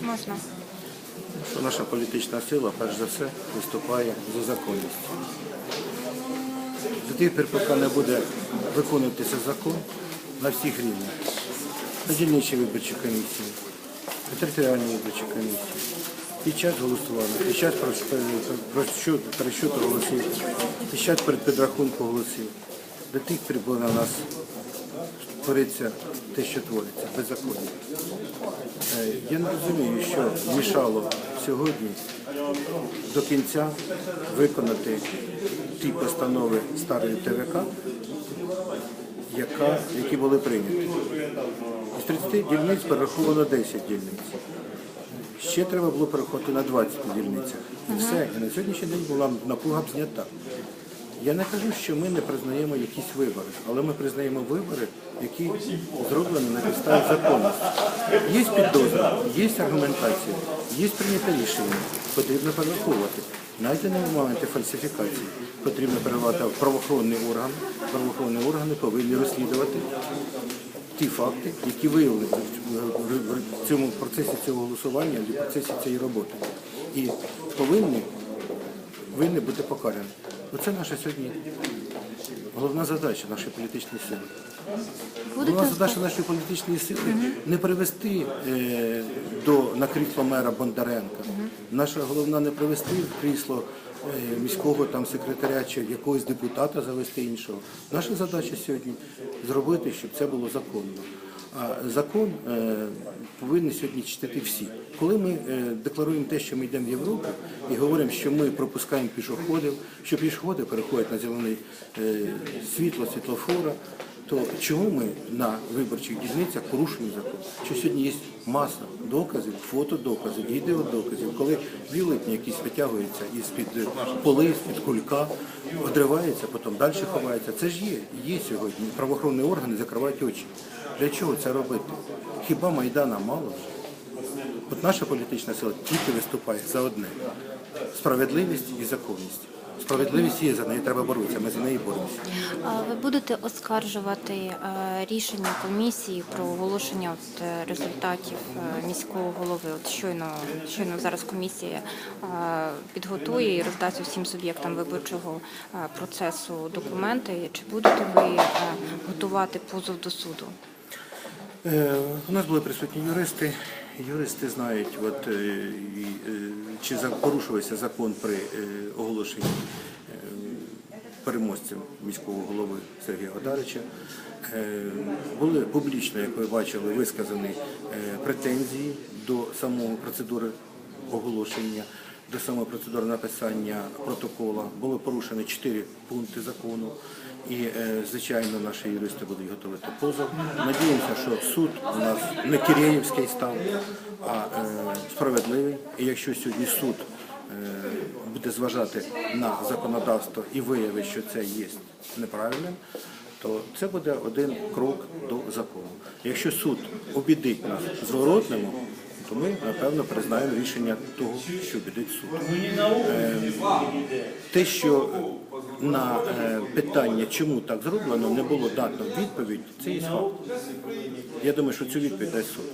Можна. що наша політична сила, перш за все, виступає за законність. До тих пір, поки не буде виконуватися закон на всіх рівнях, на дільничій виборчій комісії, на територіальній виборчій комісії, під час голосування, під час пересчету голосів, під час перед підрахунку голосів, до тих пір на нас твориться те, що твориться, беззаконня. Е, Я не розумію, що мішало сьогодні до кінця виконати ті постанови старої ТВК, яка, які були прийняті. З 30 дільниць перераховано 10 дільниць. Ще треба було переходити на 20 дільницях. І все. І на сьогоднішній день була напруга б знята. Я не кажу, що ми не признаємо якісь вибори, але ми признаємо вибори, які зроблені на підставі законності. Є підозра, є аргументація, є прийняте рішення, потрібно перераховувати. Знайдені моменти фальсифікації потрібно передавати в правоохоронний орган. Правоохоронні органи повинні розслідувати ті факти, які виявлені в цьому процесі цього голосування, в процесі цієї роботи. І повинні винні бути покарані. Оце наша сьогодні головна задача нашої політичної сили. Головна задача нашої політичної сили не привести е, до на крісло мера Бондаренка. Наша головна не привести в крісло е, міського там секретаря чи якогось депутата завести іншого. Наша задача сьогодні зробити, щоб це було законно. А закон е, повинні сьогодні читати всі. Коли ми е, декларуємо те, що ми йдемо в Європу, і говоримо, що ми пропускаємо пішоходів, що пішоходи переходять на зелене світло, світлофора, то чому ми на виборчих дільницях порушуємо закон? Що сьогодні є маса доказів, фотодоказів, відеодоказів, коли бюлетні якісь витягуються із-під поли, з-під кулька, одриваються, потім далі ховаються. Це ж є, є сьогодні. Правоохоронні органи закривають очі. Для чого це робити? Хіба Майдана мало? От наша політична сила тільки виступає за одне справедливість і законність. Справедливість є, за неї треба боротися, ми за неї боремося. Ви будете оскаржувати е, рішення комісії про оголошення е, результатів е, міського голови. От щойно, щойно зараз комісія підготує і роздасть усім суб'єктам виборчого процесу документи. Чи будете ви готувати позов до суду? Е, У нас були присутні юристи. Юристи знають, от, е, е, чи порушувався закон при оголошенні переможцем міського голови Сергія Одарича. Були публічно, як ви бачили, висказані претензії до самої процедури оголошення, до самої процедури написання протокола. Було порушено чотири пункти закону. І, е, звичайно, наші юристи будуть готувати позов. Надіємося, що суд у нас не Кирєєвський став, а е, справедливий. І якщо сьогодні суд е, буде зважати на законодавство і виявить, що це є неправильним, то це буде один крок до закону. Якщо суд обідить нас зворотному, то ми напевно признаємо рішення того, що обідить суд. Те, що на е, питання, чому так зроблено, не було дано відповідь, це є факт. Я думаю, що цю відповідь дасть суд.